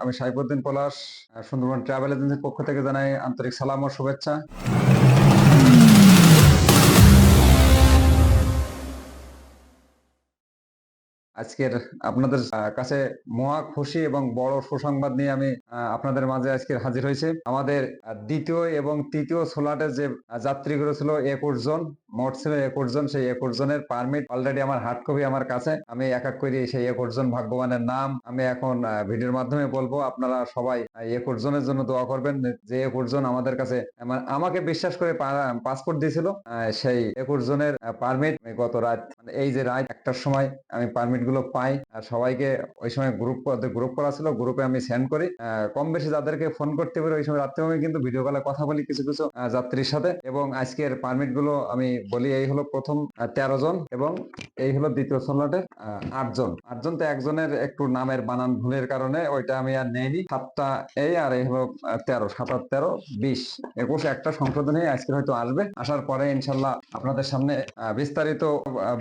আমি সাইফুদ্দিন পলাশ সুন্দরবন ট্রাভেল এজেন্সির পক্ষ থেকে জানাই আন্তরিক সালাম ও শুভেচ্ছা। আজকের, আপনাদের কাছে মহা খুশি এবং বড় সুসংবাদ নিয়ে আমি আপনাদের মাঝে আজকে হাজির হয়েছি। আমাদের দ্বিতীয় এবং তৃতীয় সোলাটের যে যাত্রীগুলো ছিল একুশ জন সেই পারমিট অলরেডি আমার হার্ড কপি আমার কাছে। আমি এক এক করে সেই ভাগ্যবানের নাম আমি এখন ভিডিওর মাধ্যমে বলব। আপনারা সবাই জন্য দোয়া করবেন। যে আমাদের কাছে আমাকে বিশ্বাস করে পাসপোর্ট দিয়েছিল সেই একুশ জনের পারমিট গত রাত মানে এই যে রাত একটার সময় আমি পারমিটগুলো পাই, আর সবাইকে ওই সময় গ্রুপ গ্রুপ করা ছিল গ্রুপে আমি সেন্ড করি। কম বেশি যাদেরকে ফোন করতে পারি, ওই সময় রাত্রে আমি কিন্তু ভিডিও কলে কথা বলি কিছু কিছু যাত্রীর সাথে। এবং আজকের পারমিটগুলো আমি বলি, এই হলো প্রথম তেরো জন এবং এই হলো দ্বিতীয় সোলাটের আটজন আটজন তো একজনের একটু নামের বানান ভুলের কারণে ওইটা আমি আর নেইনি। সাতটা এই আর এই হলো তেরো, সাত আর তেরো, বিশ, একুশ একটা সংশোধনী আজকে হয়তো আসবে। আসার পরে ইনশাল্লাহ আপনাদের সামনে বিস্তারিত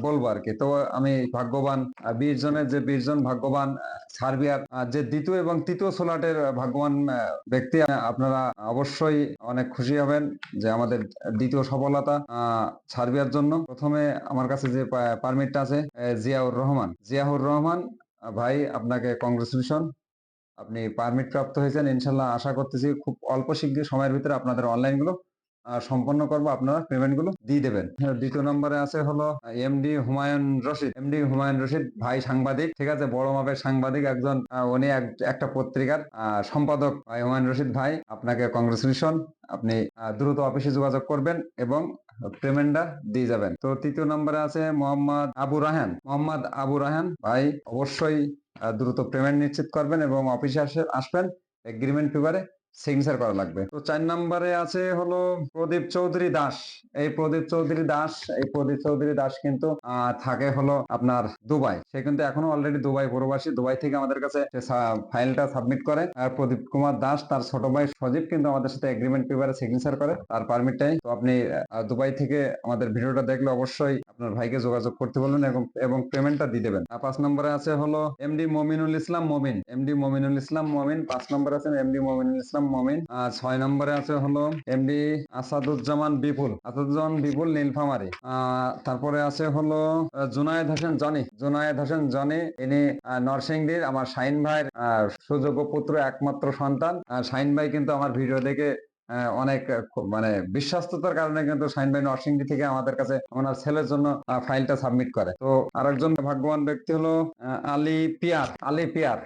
বলব আর কি। তো আমি ভাগ্যবান বিশ জনের যে বিশ জন ভাগ্যবান সার্বিয়ার যে দ্বিতীয় এবং তৃতীয় সোলাটের ভাগ্যবান ব্যক্তি আপনারা অবশ্যই অনেক খুশি হবেন যে আমাদের দ্বিতীয় সফলতা সার্বিয়ার জন্য প্রথমে আমার কাছে যে পারমিটটা আছে জিয়াউর রহমান। জিয়াউর রহমান ভাই আপনাকে কংগ্রেচুলেশন আপনি পারমিট প্রাপ্ত হয়েছেন ইনশাল্লাহ আশা করতেছি খুব অল্প শীঘ্র সময়ের ভিতরে আপনাদের অনলাইনগুলো সম্পন্ন করব আপনারা পেমেন্টগুলো দিয়ে দেবেন। হ্যাঁ, দ্বিতীয় নম্বরে আছে হলো এমডি হুমায়ুন রশিদ। এমডি হুমায়ুন রশিদ ভাই সাংবাদিক ঠিক আছে? বড় মাপের সাংবাদিক একজন উনি এক- একটা পত্রিকার সম্পাদক। ভাই হুমায়ুন রশিদ ভাই আপনাকে কংগ্রেচুলেশন আপনি দ্রুত অফিসে যোগাযোগ করবেন এবং পেমেন্টটা দিয়ে যাবেন। তো তৃতীয় নম্বরে আছে মোহাম্মদ আবু রাহান মোহাম্মদ আবু রাহান ভাই অবশ্যই দ্রুত পেমেন্ট নিশ্চিত করবেন এবং অফিসে আসে, আসবেন। এগ্রিমেন্ট পেপারে সিগনেচার করা লাগবে। তো চার নম্বরে আছে হলো প্রদীপ চৌধুরী দাস। এই প্রদীপ চৌধুরী দাস, এই প্রদীপ চৌধুরী দাস কিন্তু থাকে হলো আপনার দুবাই। সে কিন্তু এখনও অলরেডি দুবাই প্রবাসী। দুবাই থেকে আমাদের কাছে ফাইলটা সাবমিট করে। আর প্রদীপ কুমার দাস, তার ছোট ভাই সজীব কিন্তু আমাদের সাথে এগ্রিমেন্ট পেপারে সিগনেচার করে। তার পারমিটটাই তো আপনি দুবাই থেকে আমাদের ভিডিওটা দেখলে অবশ্যই আপনার ভাইকে যোগাযোগ করতে বলবেন এবং এবং পেমেন্টটা দিয়ে দেবেন। আর পাঁচ নম্বরে আছে হলো এমডি মমিনুল ইসলাম মমিন এমডি মমিনুল ইসলাম মমিন পাঁচ নম্বরে আছেন এমডি মমিনুল ইসলাম মমিন। আর ছয় নম্বরে আছে হলো এমডি আসাদুজ্জামান বিপুল। আসাদুজ্জামান বিপুল নীলফামারি। তারপরে আছে হলো জুনায়েদ হোসেন জনি। জুনায়েদ হোসেন জনি, ইনি নরসিংদীর আমার শাহিন ভাইয়ের সুযোগ্য পুত্র, একমাত্র সন্তান। শাহিন ভাই কিন্তু আমার ভিডিও দেখে অনেক মানে বিশ্বস্ততার কারণে কিন্তু শাহিন ভাই নরসিংদী থেকে আমাদের কাছে ওনার ছেলের জন্য ফাইলটা সাবমিট করে। তো আরেকজন ভাগ্যবান ব্যক্তি হলো আলী পিয়ার। আলী পিয়ার।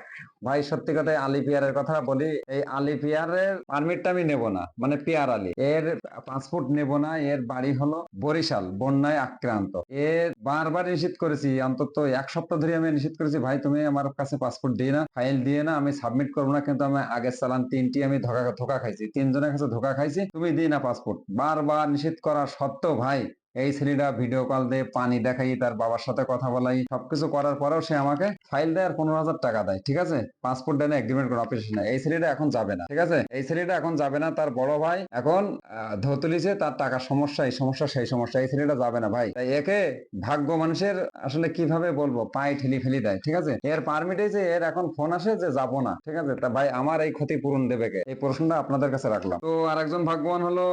ভাই, সত্যি কথা আলী পিয়ারের কথা বলি, এই আলী পিয়ারের পারমিটটা আমি নেব না মানে পিয়ার আলী। এর পাসপোর্ট নেব না, এর বাড়ি হলো বরিশাল, বন্যায় আক্রান্ত। এর বারবার নিষেধ করেছি, অন্তত এক সপ্তাহ ধরে আমি নিষেধ করেছি, ভাই, তুমি আমার কাছে পাসপোর্ট দিয়ে না ফাইল দিয়ে না, আমি সাবমিট করব না, কিন্তু আমি আগের চালান তিনটি আমি ধোকা ধোকা খাইছি, তিনজনের কাছে ধোকা খাইছি, তুমি দিই না পাসপোর্ট বারবার নিষেধ করা সত্ত্বেও, ভাই এই ছেলেটা ভিডিও কল দিয়ে পানি দেখাই, তার বাবার সাথে কথা বলাই, সবকিছু করার পরেও সে আমাকে ফাইল দেয় আর পনেরো হাজার টাকা দেয়, ঠিক আছে? পাসপোর্ট দেয় না এগ্রিমেন্ট করে অফিস না এই ছেলেটা এখন যাবে না, ঠিক আছে? এই ছেলেটা এখন যাবে না, তার বড় ভাই এখন ধতুলিছে তার টাকার সমস্যা, এই সমস্যা, সেই সমস্যা, এই ছেলেটা যাবে না ভাই। তাই একে ভাগ্য মানুষের আসলে কীভাবে বলব, পায়ে ঠেলি ফেলি দেয়, ঠিক আছে? এর পারমিটে যে, এর এখন ফোন আসে যে যাব না, ঠিক আছে? তা ভাই আমার এই ক্ষতি পূরণ দেবে কে? এই প্রশ্নটা আপনাদের কাছে রাখলাম। তো আরেকজন ভাগ্যবান হলো,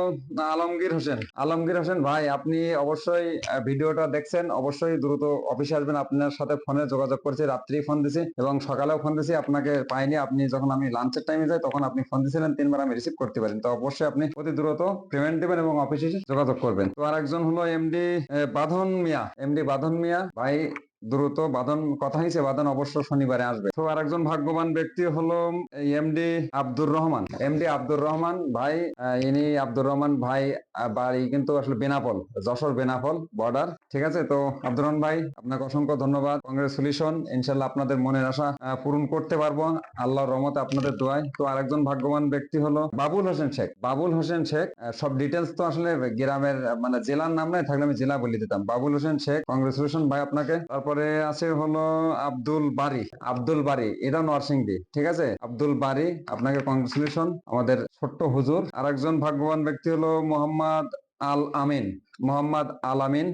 আলমগীর হোসেন। আলমগীর হোসেন, ভাই, আপনি অবশ্যই ভিডিওটা দেখছেন, অবশ্যই দ্রুত অফিসে আসবেন। আপনার সাথে ফোনে যোগাযোগ করছি রাত্রি ফোন দিছি এবং সকালেও ফোন দিছি। আপনাকে পাইনি। আপনি যখন আমি লাঞ্চের টাইমে যাই, তখন আপনি ফোন দিয়েছিলেন তিনবার আমি রিসিভ করতে পারেন। তো অবশ্যই আপনি অতি দ্রুত পেমেন্ট দেবেন এবং অফিসে যোগাযোগ করবেন। তো আর একজন হলো এমডি বাঁধন মিয়া। এমডি বাঁধন মিয়া। ভাই দ্রুত বাদন কথা হয়েছে বাদন অবশ্য শনিবারে আসবে। তো আরেকজন ভাগ্যবান ব্যক্তি হলো এমডি আব্দুর রহমান। এমডি আব্দুর রহমান ভাই ইনি আব্দুর রহমান ভাই বাড়ি কিন্তু আসলে বেনাপল, যশোর বেনাপল বর্ডার ঠিক আছে? তো আব্দুর রহমান ভাই, আপনাকে অসংখ্য ধন্যবাদ। কংগ্রেচুলেশন ইনশাল্লাহ আপনাদের মনের আশা পূরণ করতে পারব। আল্লাহর রহমতে আপনাদের দোয়ায়। তো আরেকজন ভাগ্যবান ব্যক্তি হলো বাবুল হোসেন শেখ। বাবুল হোসেন শেখ সব ডিটেলস তো আসলে গ্রামের মানে জেলার নাম নাই, থাকলে আমি জেলা বলে দিতাম। বাবুল হোসেন শেখ কংগ্রেচুলেশন ভাই আপনাকে। তারপরে আছে হলো আব্দুল বাড়ি আব্দুল বাড়ি এটা নরসিংদী, ঠিক আছে? আব্দুল বাড়ি আপনাকে কংগ্রেচুলেশন আমাদের ছোট্ট হুজুর। আরেকজন ভাগ্যবান ব্যক্তি হলো মোহাম্মদ আল আমিন, মোহাম্মদ আল আমিন।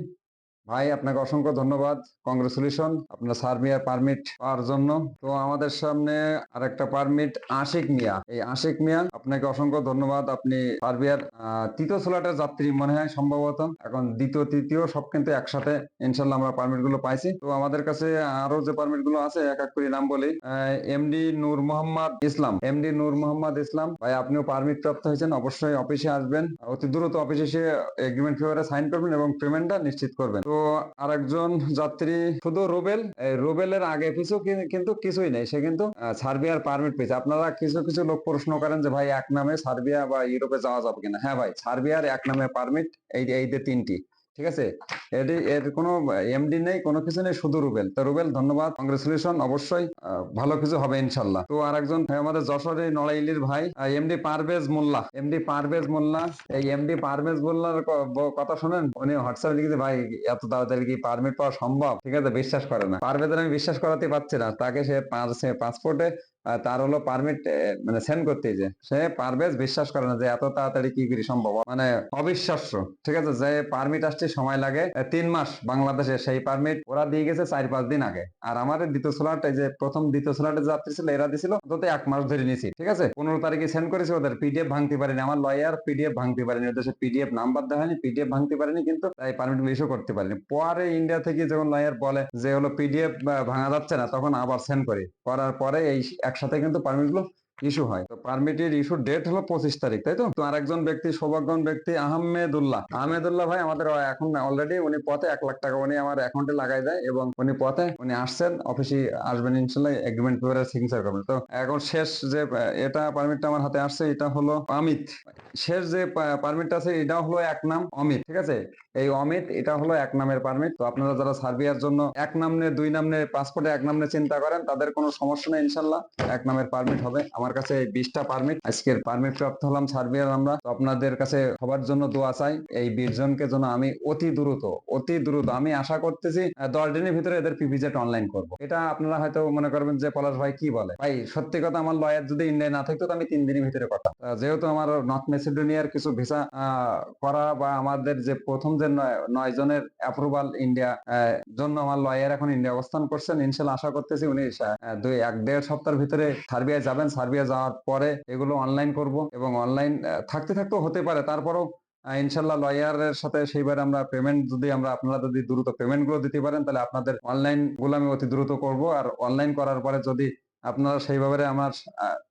ভাই, আপনাকে অসংখ্য ধন্যবাদ। কংগ্রেচুলেশন আপনার সার্বিয়ার পারমিট পাওয়ার জন্য। তো আমাদের সামনে আরেকটা পারমিট আশিক মিয়া। এই আশিক মিয়া, আপনাকে অসংখ্য ধন্যবাদ। আপনি সার্বিয়ার তৃতীয় সোলাটের যাত্রী মনে হয় সম্ভবত। এখন দ্বিতীয়, তৃতীয়, সব কিন্তু একসাথে ইনশাল্লাহ আমরা পারমিটগুলো পাইছি। তো আমাদের কাছে আরও যে পারমিটগুলো আছে, এক এক করে নাম বলি। এমডি নূর মোহাম্মদ ইসলাম এমডি নূর মোহাম্মদ ইসলাম ভাই, আপনিও পারমিট প্রাপ্ত হয়েছেন। অবশ্যই অফিসে আসবেন। অতি দ্রুত অফিসে এসে এগ্রিমেন্ট পেপারে সাইন করবেন এবং পেমেন্টটা নিশ্চিত করবেন। তো আরেকজন যাত্রী শুধু রুবেল? রুবেলের আগে পিছু কিন্তু কিছুই নেই। সে কিন্তু সার্বিয়ার পারমিট পেয়েছে। আপনারা কিছু কিছু লোক প্রশ্ন করেন যে, ভাই, এক নামে সার্বিয়া বা ইউরোপে যাওয়া যাবে কিনা? হ্যাঁ ভাই, সার্বিয়ার এক নামে পারমিট এই এই যে তিনটি। ঠিক আছে? এটি, এর কোনো এমডি নেই, কোনো কিছু নেই, শুধু রুবেল। তো রুবেল, ধন্যবাদ। কংগ্রেচুলেশন অবশ্যই ভালো কিছু হবে, ইনশাল্লাহ। তো আরেকজন ভাই, আমাদের যশোরের নড়াইলির ভাই এমডি পারভেজ মোল্লা। এমডি পারভেজ মোল্লা। এই এমডি পারভেজ মোল্লার কথা শুনেন? উনি হোয়াটসঅ্যাপে লিখেছে, ভাই, এত তাড়াতাড়ি কি পারমিট পাওয়া সম্ভব? ঠিক আছে, বিশ্বাস করে না। পারভেজের আমি বিশ্বাস করাতে পারছি না। তাকে সে পাঁচ পাসপোর্টে তার হলো পারমিট মানে সেন্ড করতে যে, সে পারভেজ বিশ্বাস করে না যে এত তাড়াতাড়ি কি করি সম্ভব মানে অবিশ্বাস্য, ঠিক আছে? যে পারমিট আসতে সময় লাগে তিন মাস বাংলাদেশে সেই পারমিট ওরা দিয়ে গেছে চার পাঁচ দিন আগে। আর আমার দ্বিতীয় স্লট যে প্রথম দ্বিতীয় স্লটে যাত্রী ছিল, এরা দিছিল অন্তত এক মাস ধরে নিছি ঠিক আছে? পনেরো তারিখে সেন্ড করেছে ওদের পিডিএফ ভাঙতে পারেনি। আমার লয়ার পিডিএফ ভাঙতে পারেনি, ওদের পিডিএফ নাম্বার দেওয়া হয়নি পিডিএফ ভাঙতে পারেনি, কিন্তু তাই পারমিট ইস্যু করতে পারেনি। পরে ইন্ডিয়া থেকে যখন লয়ার বলে যে হলো পিডিএফ ভাঙা যাচ্ছে না, তখন আবার সেন্ড করি। করার পরে এই একসাথে কিন্তু পারমিটগুলো ইস্যু হয়। তো পারমিটের ইস্যু ডেট হলো পঁচিশ তারিখ, তাই তো? তো আরেকজন ব্যক্তি, সৌভাগ্যবান ব্যক্তি আহমেদুল্লাহ। আহমেদুল্লাহ ভাই আমাদের এখন অলরেডি উনি পথে এক লাখ টাকা উনি আমার অ্যাকাউন্টে লাগাই দেয় এবং উনি পথে উনি আসছেন অফিসে আসবেন ইনশাল্লাহ এগ্রিমেন্ট পেপারে সিগনেচার করবেন। তো এখন শেষ যে, এটা পারমিটটা আমার হাতে আসছে, এটা হলো অমিত। শেষ যে পারমিটটা আছে এটা হলো এক নাম অমিত, ঠিক আছে? এই অমিত, এটা হলো এক নামের পারমিট তো আপনারা যারা সার্বিয়ার জন্য এক নামনে দুই নামনে পাসপোর্টে এক নামনে চিন্তা করেন, তাদের কোনো সমস্যা নেই ইনশাল্লাহ। এক নামের পারমিট হবে আমার কাছে বিশটা পারমিট আজকের পারমিট প্রাপ্ত হলাম সার্বিয়ার আমরা। তো আপনাদের কাছে সবার জন্য দোয়া চাই, এই বিশ জনকে জন্য আমি অতি দ্রুত অতি দ্রুত, আমি আশা করতেছি দশ দিনের ভিতরে এদের পিপিজেট অনলাইন করব। এটা আপনারা হয়তো মনে করবেন যে পলাশ ভাই কি বলে? ভাই, সত্যি কথা আমার লয়ার যদি ইন্ডিয়ায় না থাকতো আমি তিন দিনের ভিতরে করতাম যেহেতু আমার নর্থ মেসিডোনিয়ার কিছু ভিসা করা বা আমাদের যে প্রথম যে নয়- জনের অ্যাপ্রুভাল ইন্ডিয়া জন্য আমার লয়ার এখন ইন্ডিয়া অবস্থান করছেন, ইনশাল্লাহ আশা করতেছি উনি দুই, এক, দেড় সপ্তাহের ভিতরে সার্বিয়া যাবেন। সার্বিয়া যাওয়ার পরে এগুলো অনলাইন করব এবং অনলাইন থাকতে থাকতেও হতে পারে। তারপরও ইনশাল্লাহ লয়ারের সাথে সেইবার আমরা পেমেন্ট যদি আমরা আপনারা যদি দ্রুত পেমেন্টগুলো দিতে পারেন, তাহলে আপনাদের অনলাইনগুলো আমি অতি দ্রুত করব। আর অনলাইন করার পরে যদি আপনারা সেইভাবে আমার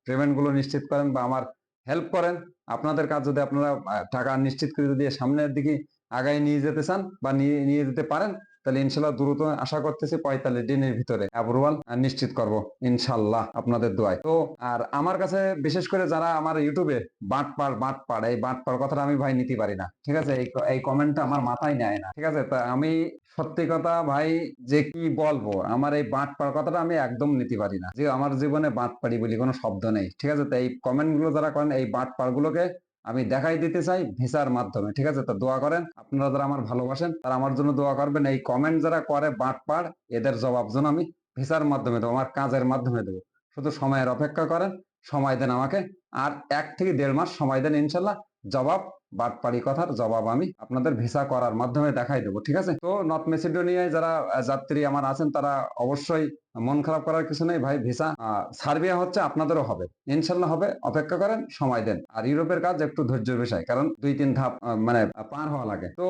পেমেন্টগুলো নিশ্চিত করেন বা আমার হেল্প করেন, আপনাদের কাজ যদি আপনারা টাকা নিশ্চিত করে যদি সামনের দিকে আগায় নিয়ে যেতে চান বা নিয়ে যেতে পারেন তাহলে ইনশাল্লাহ দ্রুত আশা করতেছি পঁয়তাল্লিশ দিনের ভিতরে অ্যাপ্রুভাল নিশ্চিত করব, ইনশাল্লাহ আপনাদের দোয়ায়। তো, আর আমার কাছে বিশেষ করে যারা আমার ইউটিউবে বাট পার বাট পার, এই বাট পার কথাটা আমি ভাই নিতে পারি না, ঠিক আছে? এই কমেন্টটা আমার মাথায় নেয় না, ঠিক আছে? তা আমি সত্যি কথা ভাই যে কি বলব, আমার এই বাট পার কথাটা আমি একদম নিতে পারি না। যে আমার জীবনে বাট পারি বলি কোনো শব্দ নেই, ঠিক আছে? তো এই কমেন্টগুলো যারা করেন, এই বাট পার গুলোকে আমি দেখাই দিতে চাই ভিসার মাধ্যমে, ঠিক আছে? তো দোয়া করেন, আপনারা যারা আমার ভালোবাসেন, তারা আমার জন্য দোয়া করবেন। এই কমেন্ট যারা করে বাট পার, এদের জবাব জন্য আমি ভিসার মাধ্যমে দেবো, আমার কাজের মাধ্যমে দেবো। শুধু সময়ের অপেক্ষা করেন, সময় দেন আমাকে, আর এক থেকে দেড় মাস সময় দেন ইনশাল্লাহ। জবাব বাটপাড়ি কথার জবাব আমি আপনাদের ভিসা করার মাধ্যমে দেখাই দেবো, ঠিক আছে? তো নর্থ মেসিডোনিয়ায় যারা যাত্রী আমার আছেন, তারা অবশ্যই মন খারাপ করার কিছু নেই ভাই, ভিসা সার্বিয়া হচ্ছে আপনাদেরও হবে, ইনশাল্লাহ হবে, অপেক্ষা করেন, সময় দেন। আর ইউরোপের কাজ একটু ধৈর্যের বিষয়, কারণ দুই তিন ধাপ মানে পার হওয়া লাগে। তো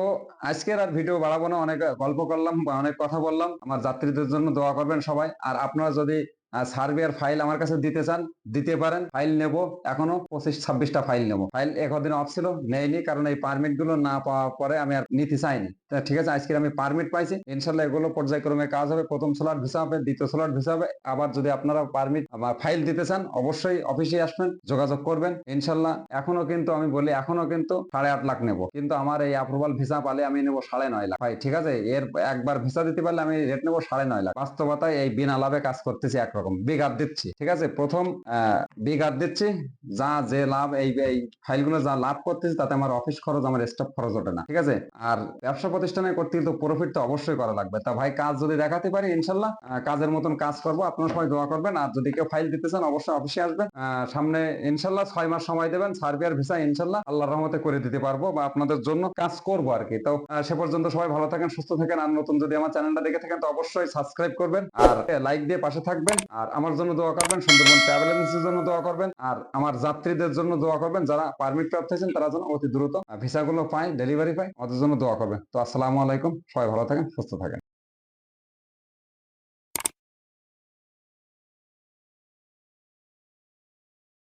আজকের আর ভিডিও বাড়াবো না, অনেক গল্প করলাম, বা অনেক কথা বললাম, আমার যাত্রীদের জন্য দোয়া করবেন সবাই। আর আপনারা যদি আহ, সার্বিয়ার ফাইল আমার কাছে দিতে চান দিতে পারেন ফাইল নেব এখনও পঁচিশ ছাব্বিশটা ফাইল নেব। ফাইল একদিন অফ ছিল নেয়নি কারণ এই পারমিটগুলো না পাওয়ার পরে আমি আর নিতে চাইনি। ঠিক আছে আজকে আমি পারমিট পাইছি ইনশাল্লাহ এগুলো পর্যায়ক্রমে কাজ হবে। প্রথম স্লট ভিসা হবে দ্বিতীয় স্লট ভিসা হবে। আবার যদি আপনারা পারমিট ফাইল দিতে চান অবশ্যই অফিসে আসবেন যোগাযোগ করবেন। ইনশাল্লাহ এখনও কিন্তু আমি বলি এখনও কিন্তু সাড়ে আট লাখ নেব। কিন্তু আমার এই অ্যাপ্রুভাল ভিসা পালে আমি নেব সাড়ে নয় লাখ। ভাই ঠিক আছে? এর একবার ভিসা দিতে পারলে আমি রেট নেব সাড়ে নয় লাখ। বাস্তবতায় এই বিনা লাভে কাজ করতেছি একরকম রকম বিঘাত দিচ্ছি, ঠিক আছে? প্রথম বিঘাত দিচ্ছি, যা, যে লাভ, এই এই ফাইলগুলো যা লাভ করতেছি তাতে আমার অফিস খরচ, আমার স্টাফ খরচ ওঠে না, ঠিক আছে? আর ব্যবসা প্রতিষ্ঠানে করতে কিন্তু প্রফিট তো অবশ্যই করা লাগবে। তা ভাই, কাজ যদি দেখাতে পারি, ইনশাল্লাহ কাজের মতন কাজ করব, আপনার সবাই দোয়া করবেন। আর যদি কেউ ফাইল দিতে চান, অবশ্যই অফিসে আসবেন। সামনে ইনশাল্লাহ ছয় মাস সময় দেবেন সার্বিয়ার ভিসা ইনশাল্লাহ আল্লাহর রহমতে করে দিতে পারব বা আপনাদের জন্য কাজ করব আর কি। তো সে পর্যন্ত সবাই ভালো থাকেন, সুস্থ থাকেন। আর নতুন যদি আমার চ্যানেলটা দেখে থাকেন, তো অবশ্যই সাবস্ক্রাইব করবেন। আর লাইক দিয়ে পাশে থাকবেন। আর আমার জন্য দোয়া করবেন, সুন্দরবন ট্রাভেল এজেন্সির জন্য দোয়া করবেন, আর আমার যাত্রীদের জন্য দোয়া করবেন, যারা পারমিট প্রাপ্ত হয়েছেন, তারা যেন অতি দ্রুত ভিসাগুলো পায় ডেলিভারি পায়, ওদের জন্য দোয়া করবেন। তো আসসালামু আলাইকুম, সবাই ভালো থাকেন, সুস্থ থাকেন।